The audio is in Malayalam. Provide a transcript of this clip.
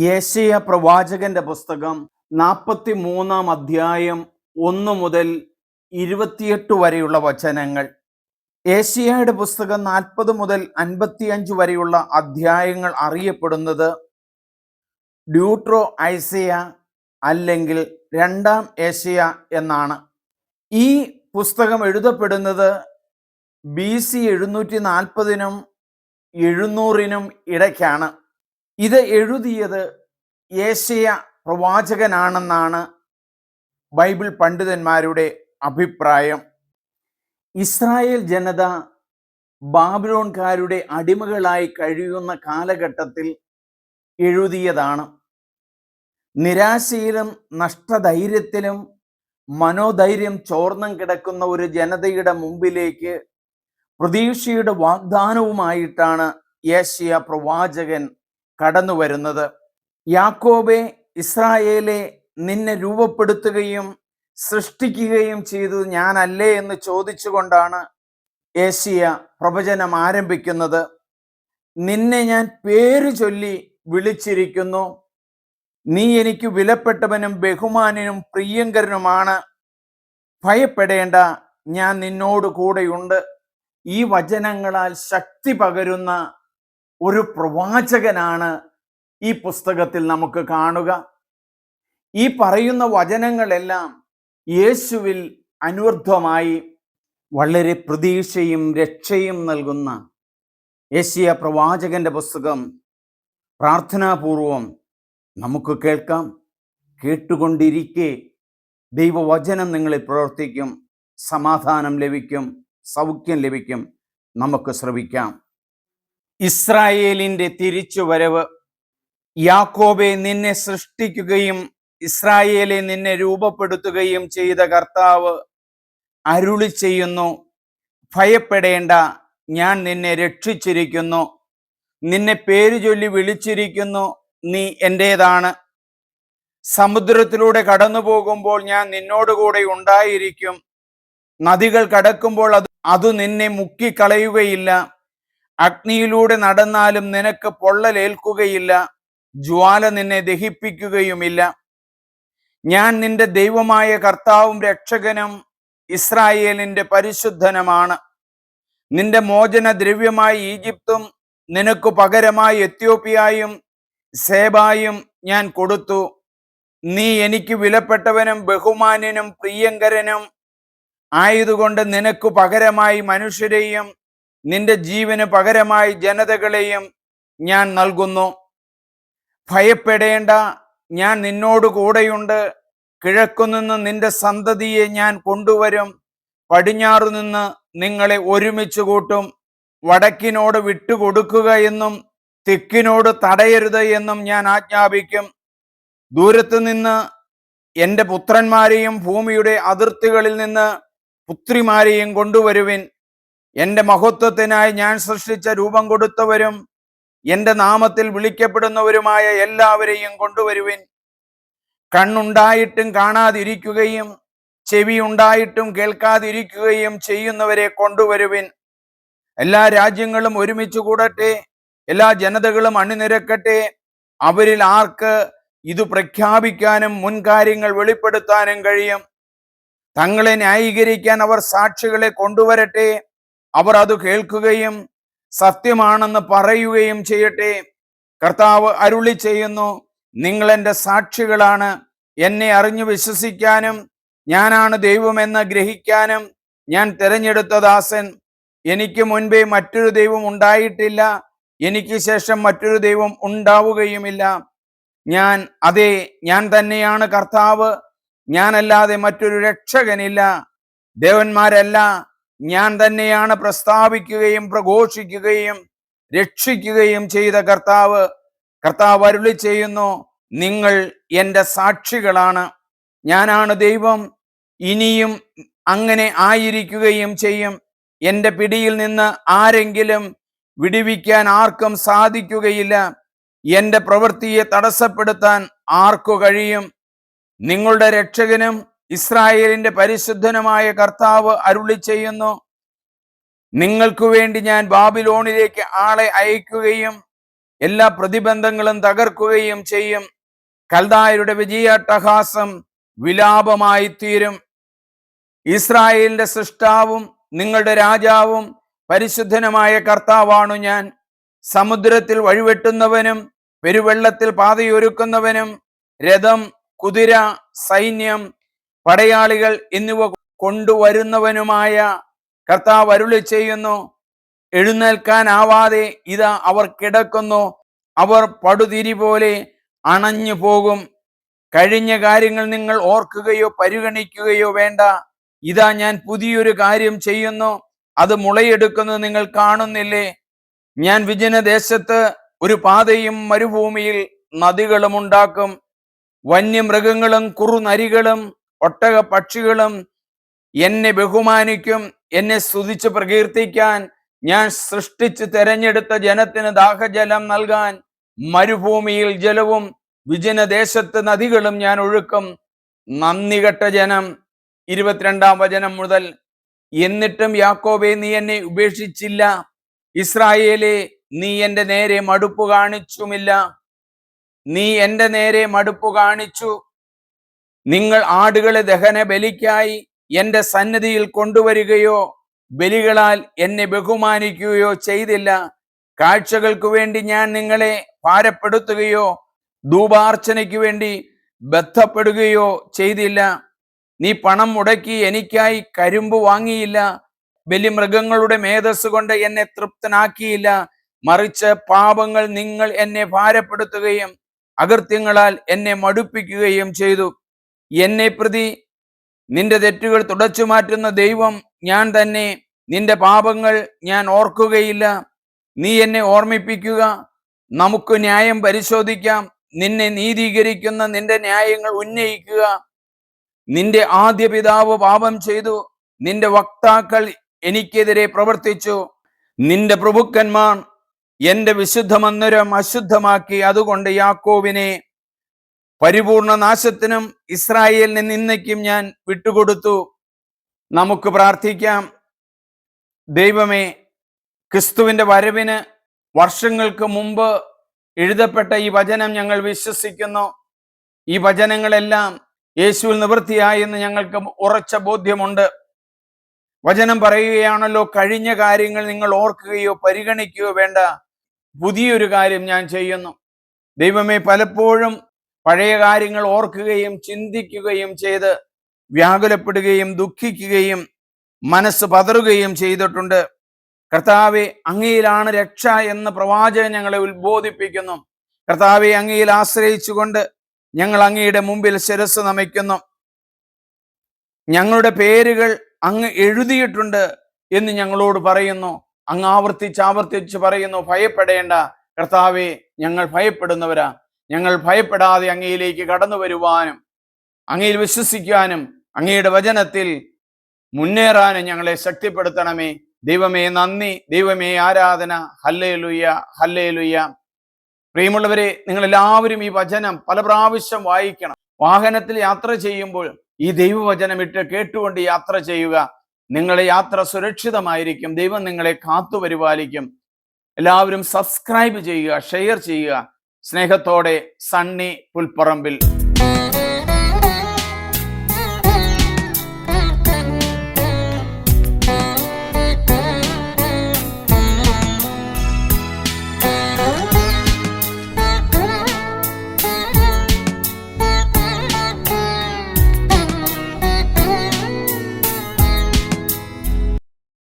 യേശയ പ്രവാചകന്റെ പുസ്തകം നാൽപ്പത്തി മൂന്നാം അധ്യായം ഒന്ന് മുതൽ ഇരുപത്തിയെട്ട് വരെയുള്ള വചനങ്ങൾ. ഏഷ്യയുടെ പുസ്തകം നാൽപ്പത് മുതൽ അൻപത്തിയഞ്ച് വരെയുള്ള അധ്യായങ്ങൾ അറിയപ്പെടുന്നത് ഡ്യൂട്രോ ഐസിയ അല്ലെങ്കിൽ രണ്ടാം ഏഷ്യ എന്നാണ്. ഈ പുസ്തകം എഴുതപ്പെടുന്നത് ബി സി എഴുന്നൂറ്റി നാൽപ്പതിനും എഴുന്നൂറിനും ഇടയ്ക്കാണ്. ഇത് എഴുതിയത് ഏഷ്യ പ്രവാചകനാണെന്നാണ് ബൈബിൾ പണ്ഡിതന്മാരുടെ അഭിപ്രായം. ഇസ്രായേൽ ജനത ബാബിലോൺകാരുടെ അടിമകളായി കഴിയുന്ന കാലഘട്ടത്തിൽ എഴുതിയതാണ്. നിരാശയിലും നഷ്ടധൈര്യത്തിലും മനോധൈര്യം ചോർന്നും കിടക്കുന്ന ഒരു ജനതയുടെ മുമ്പിലേക്ക് പ്രതീക്ഷയുടെ വാഗ്ദാനവുമായിട്ടാണ് ഏഷ്യ പ്രവാചകൻ കടന്നു വരുന്നത് യാക്കോബെ ഇസ്രായേലെ നിന്നെ രൂപപ്പെടുത്തുകയും സൃഷ്ടിക്കുകയും ചെയ്തത് ഞാനല്ലേ എന്ന് ചോദിച്ചുകൊണ്ടാണ് ഏഷ്യ പ്രവചനം ആരംഭിക്കുന്നത്. നിന്നെ ഞാൻ പേര് ചൊല്ലി വിളിച്ചിരിക്കുന്നു. നീ എനിക്ക് വിലപ്പെട്ടവനും ബഹുമാനനും പ്രിയങ്കരനുമാണ്. ഭയപ്പെടേണ്ട ഞാൻ നിന്നോട് കൂടെയുണ്ട്. ഈ വചനങ്ങളാൽ ശക്തി പകരുന്ന ഒരു പ്രവാചകനാണ് ഈ പുസ്തകത്തിൽ നമുക്ക് കാണുക. ഈ പറയുന്ന വചനങ്ങളെല്ലാം യേശുവിൽ അനുവർദ്ധമായി വളരെ പ്രതീക്ഷയും രക്ഷയും നൽകുന്ന ഏഷ്യ പ്രവാചകന്റെ പുസ്തകം പ്രാർത്ഥനാപൂർവം നമുക്ക് കേൾക്കാം. കേട്ടുകൊണ്ടിരിക്കെ ദൈവവചനം നിങ്ങളിൽ പ്രവർത്തിക്കും സമാധാനം ലഭിക്കും സൗഖ്യം ലഭിക്കും. നമുക്ക് ശ്രവിക്കാം. ഇസ്രായേലിന്റെ തിരിച്ചുവരവ്. യാക്കോബെ നിന്നെ സൃഷ്ടിക്കുകയും ഇസ്രായേലെ നിന്നെ രൂപപ്പെടുത്തുകയും ചെയ്ത കർത്താവ് അരുളി ചെയ്യുന്നു. ഭയപ്പെടേണ്ട ഞാൻ നിന്നെ രക്ഷിച്ചിരിക്കുന്നു. നിന്നെ പേര് ചൊല്ലി വിളിച്ചിരിക്കുന്നു നീ എന്റേതാണ്. സമുദ്രത്തിലൂടെ കടന്നു പോകുമ്പോൾ ഞാൻ നിന്നോടുകൂടെ ഉണ്ടായിരിക്കും. നദികൾ കടക്കുമ്പോൾ അത് അത് നിന്നെ മുക്കിക്കളയുകയില്ല. അഗ്നിയിലൂടെ നടന്നാലും നിനക്ക് പൊള്ളലേൽക്കുകയില്ല. ജ്വാല നിന്നെ ദഹിപ്പിക്കുകയുമില്ല. ഞാൻ നിന്റെ ദൈവമായ കർത്താവും രക്ഷകനും ഇസ്രായേലിന്റെ പരിശുദ്ധനുമാണ്. നിന്റെ മോചന ദ്രവ്യമായി ഈജിപ്തും നിനക്ക് പകരമായി എത്യോപ്യയും സേബായും ഞാൻ കൊടുത്തു. നീ എനിക്ക് വിലപ്പെട്ടവനും ബഹുമാന്യനും പ്രിയങ്കരനും ആയതുകൊണ്ട് നിനക്ക് പകരമായി മനുഷ്യരെയും നിന്റെ ജീവന് പകരമായി ജനതകളെയും ഞാൻ നൽകുന്നു. ഭയപ്പെടേണ്ട ഞാൻ നിന്നോട് കൂടെയുണ്ട്. കിഴക്കുനിന്ന് നിന്റെ സന്തതിയെ ഞാൻ കൊണ്ടുവരും. പടിഞ്ഞാറു നിന്ന് നിങ്ങളെ ഒരുമിച്ച് കൂട്ടും. വടക്കിനോട് വിട്ടുകൊടുക്കുക എന്നും തെക്കിനോട് തടയരുത് എന്നും ഞാൻ ആജ്ഞാപിക്കും. ദൂരത്ത് നിന്ന് എന്റെ പുത്രന്മാരെയും ഭൂമിയുടെ അതിർത്തികളിൽ നിന്ന് പുത്രിമാരെയും കൊണ്ടുവരുവിൻ. എന്റെ മഹത്വത്തിനായി ഞാൻ സൃഷ്ടിച്ച രൂപം കൊടുത്തവരും എന്റെ നാമത്തിൽ വിളിക്കപ്പെടുന്നവരുമായ എല്ലാവരെയും കൊണ്ടുവരുവിൻ. കണ്ണുണ്ടായിട്ടും കാണാതിരിക്കുകയും ചെവി ഉണ്ടായിട്ടും കേൾക്കാതിരിക്കുകയും ചെയ്യുന്നവരെ കൊണ്ടുവരുവിൻ. എല്ലാ രാജ്യങ്ങളും ഒരുമിച്ച് കൂടട്ടെ എല്ലാ ജനതകളും അണിനിരക്കട്ടെ അവരിൽ ആർക്ക് ഇത് പ്രഖ്യാപിക്കാനും മുൻകാര്യങ്ങൾ വെളിപ്പെടുത്താനും കഴിയും. തങ്ങളെ ന്യായീകരിക്കാൻ അവർ സാക്ഷികളെ കൊണ്ടുവരട്ടെ അവർ അത് കേൾക്കുകയും സത്യമാണെന്ന് പറയുകയും ചെയ്യട്ടെ. കർത്താവ് അരുളി ചെയ്യുന്നു നിങ്ങൾ എന്റെ സാക്ഷികളാണ്. എന്നെ അറിഞ്ഞു വിശ്വസിക്കാനും ഞാനാണ് ദൈവമെന്ന് ഗ്രഹിക്കാനും ഞാൻ തിരഞ്ഞെടുത്ത ദാസൻ. എനിക്ക് മുൻപേ മറ്റൊരു ദൈവം ഉണ്ടായിട്ടില്ല. എനിക്ക് ശേഷം മറ്റൊരു ദൈവം ഉണ്ടാവുകയുമില്ല. ഞാൻ അതെ ഞാൻ തന്നെയാണ് കർത്താവ്. ഞാനല്ലാതെ മറ്റൊരു രക്ഷകനില്ല. ദേവന്മാരല്ല. ഞാൻ തന്നെയാണ് പ്രസ്താവിക്കുകയും പ്രഘോഷിക്കുകയും രക്ഷിക്കുകയും ചെയ്ത കർത്താവ്. കർത്താവ് അരുളി ചെയ്യുന്നു നിങ്ങൾ എന്റെ സാക്ഷികളാണ്. ഞാനാണ് ദൈവം. ഇനിയും അങ്ങനെ ആയിരിക്കുകയും ചെയ്യും. എന്റെ പിടിയിൽ നിന്ന് ആരെങ്കിലും വിടിവിക്കാൻ ആർക്കും സാധിക്കുകയില്ല. എന്റെ പ്രവൃത്തിയെ തടസ്സപ്പെടുത്താൻ ആർക്കു കഴിയും? നിങ്ങളുടെ രക്ഷകനും ഇസ്രായേലിന്റെ പരിശുദ്ധനുമായ കർത്താവ് അരുളി ചെയ്യുന്നു. നിങ്ങൾക്കു വേണ്ടി ഞാൻ ബാബിലോണിലേക്ക് ആളെ അയക്കുകയും എല്ലാ പ്രതിബന്ധങ്ങളും തകർക്കുകയും ചെയ്യും. കൽദായരുടെ വിജയാട്ടഹാസം വിലാപമായി തീരും. ഇസ്രായേലിന്റെ സൃഷ്ടാവും നിങ്ങളുടെ രാജാവും പരിശുദ്ധനുമായ കർത്താവാണു ഞാൻ. സമുദ്രത്തിൽ വഴിവെട്ടുന്നവനും പെരുവെള്ളത്തിൽ പാതയൊരുക്കുന്നവനും രഥം കുതിര സൈന്യം പടയാളികൾ എന്നിവ കൊണ്ടുവരുന്നവനുമായ കർത്താവ് അരുളി ചെയ്യുന്നു. എഴുന്നേൽക്കാനാവാതെ ഇതാ അവർ കിടക്കുന്നു. അവർ പടുതിരി പോലെ അണഞ്ഞു പോകും. കഴിഞ്ഞ കാര്യങ്ങൾ നിങ്ങൾ ഓർക്കുകയോ പരിഗണിക്കുകയോ വേണ്ട. ഇതാ ഞാൻ പുതിയൊരു കാര്യം ചെയ്യുന്നു. അത് മുളയെടുക്കുന്നത് നിങ്ങൾ കാണുന്നില്ലേ? ഞാൻ വിജനദേശത്ത് ഒരു പാതയും മരുഭൂമിയിൽ നദികളും ഉണ്ടാക്കും. വന്യമൃഗങ്ങളും കുറുനരികളും ഒട്ടക പക്ഷികളും എന്നെ ബഹുമാനിക്കും എന്നെ സ്തുതിച്ച് പ്രകീർത്തിക്കാൻ ഞാൻ സൃഷ്ടിച്ച് തെരഞ്ഞെടുത്ത ജനത്തിന് ദാഹജലം നൽകാൻ മരുഭൂമിയിൽ ജലവും വിജനദേശത്ത് നദികളും ഞാൻ ഒഴുക്കും. നന്ദികെട്ട ജനം ഇരുപത്തിരണ്ടാം വചനം മുതൽ. എന്നിട്ടും യാക്കോബെ നീ എന്നെ ഉപേക്ഷിച്ചില്ല. ഇസ്രായേലെ നീ എന്റെ നേരെ മടുപ്പ് കാണിച്ചുമില്ല. നീ എന്റെ നേരെ മടുപ്പ് കാണിച്ചു. നിങ്ങൾ ആടുകളെ ദഹന ബലിക്കായി എന്റെ സന്നിധിയിൽ കൊണ്ടുവരികയോ ബലികളാൽ എന്നെ ബഹുമാനിക്കുകയോ ചെയ്തില്ല. കാഴ്ചകൾക്ക് വേണ്ടി ഞാൻ നിങ്ങളെ ഭാരപ്പെടുത്തുകയോ ധൂപാർച്ചനയ്ക്ക് വേണ്ടി ബദ്ധപ്പെടുകയോ ചെയ്തില്ല. നീ പണം മുടക്കി എനിക്കായി കരിമ്പ് വാങ്ങിയില്ല. ബലിമൃഗങ്ങളുടെ മേധസ് കൊണ്ട് എന്നെ തൃപ്തനാക്കിയില്ല. മറിച്ച് പാപങ്ങൾ നിങ്ങൾ എന്നെ ഭാരപ്പെടുത്തുകയും അകൃത്യങ്ങളാൽ എന്നെ മടുപ്പിക്കുകയും ചെയ്തു. എന്നെ പ്രതി നിന്റെ തെറ്റുകൾ തുടച്ചു മാറ്റുന്ന ദൈവം ഞാൻ തന്നെ. നിന്റെ പാപങ്ങൾ ഞാൻ ഓർക്കുകയില്ല. നീ എന്നെ ഓർമ്മിപ്പിക്കുക. നമുക്ക് ന്യായം പരിശോധിക്കാം. നിന്നെ നീതീകരിക്കുന്ന നിന്റെ ന്യായങ്ങൾ ഉന്നയിക്കുക. നിന്റെ ആദ്യ പിതാവ് പാപം ചെയ്തു. നിന്റെ വക്താക്കൾ എനിക്കെതിരെ പ്രവർത്തിച്ചു. നിന്റെ പ്രഭുക്കന്മാർ എന്റെ വിശുദ്ധ മന്ദിരം അശുദ്ധമാക്കി അതുകൊണ്ട് യാക്കോവിനെ പരിപൂർണ നാശത്തിനും ഇസ്രായേലിനെ നിന്നയ്ക്കും ഞാൻ വിട്ടുകൊടുത്തു. നമുക്ക് പ്രാർത്ഥിക്കാം. ദൈവമേ ക്രിസ്തുവിന്റെ വരവിന് വർഷങ്ങൾക്ക് മുമ്പ് എഴുതപ്പെട്ട ഈ വചനം ഞങ്ങൾ വിശ്വസിക്കുന്നു. ഈ വചനങ്ങളെല്ലാം യേശുവിൽ നിവൃത്തിയായെന്ന് ഞങ്ങൾക്ക് ഉറച്ച ബോധ്യമുണ്ട്. വചനം പറയുകയാണല്ലോ കഴിഞ്ഞ കാര്യങ്ങൾ നിങ്ങൾ ഓർക്കുകയോ പരിഗണിക്കുകയോ വേണ്ട. പുതിയൊരു കാര്യം ഞാൻ ചെയ്യുന്നു. ദൈവമേ പലപ്പോഴും പഴയ കാര്യങ്ങൾ ഓർക്കുകയും ചിന്തിക്കുകയും ചെയ്ത് വ്യാകുലപ്പെടുകയും ദുഃഖിക്കുകയും മനസ്സ് പതറുകയും ചെയ്തിട്ടുണ്ട്. കർത്താവെ അങ്ങയിലാണ് രക്ഷ എന്ന് പ്രവാചകൻ ഞങ്ങളെ ഉത്ബോധിപ്പിക്കുന്നു. കർത്താവെ അങ്ങയിൽ ആശ്രയിച്ചുകൊണ്ട് ഞങ്ങൾ അങ്ങയുടെ മുമ്പിൽ ശിരസ് നമിക്കുന്നു. ഞങ്ങളുടെ പേരുകൾ അങ്ങ് എഴുതിയിട്ടുണ്ട് എന്ന് ഞങ്ങളോട് പറയുന്നു. അങ്ങ് ആവർത്തിച്ച് ആവർത്തിച്ച് പറയുന്നു ഭയപ്പെടേണ്ട. കർത്താവെ ഞങ്ങൾ ഭയപ്പെടുന്നവരാ. ഞങ്ങൾ ഭയപ്പെടാതെ അങ്ങയിലേക്ക് കടന്നു വരുവാനും അങ്ങയിൽ വിശ്വസിക്കുവാനും അങ്ങയുടെ വചനത്തിൽ മുന്നേറാനും ഞങ്ങളെ ശക്തിപ്പെടുത്തണമേ. ദൈവമേ നന്ദി. ദൈവമേ ആരാധന. ഹല്ലേ ലുയ്യ ഹല്ലേ ലുയ്യ പ്രിയമുള്ളവരെ നിങ്ങൾ എല്ലാവരും ഈ വചനം പല പ്രാവശ്യം വായിക്കണം. വാഹനത്തിൽ യാത്ര ചെയ്യുമ്പോൾ ഈ ദൈവവചനം ഇട്ട് കേട്ടുകൊണ്ട് യാത്ര ചെയ്യുക. നിങ്ങളുടെ യാത്ര സുരക്ഷിതമായിരിക്കും. ദൈവം നിങ്ങളെ കാത്തു പരിപാലിക്കും എല്ലാവരും സബ്സ്ക്രൈബ് ചെയ്യുക ഷെയർ ചെയ്യുക. സ്നേഹത്തോടെ സണ്ണി പുൽപ്പറമ്പിൽ.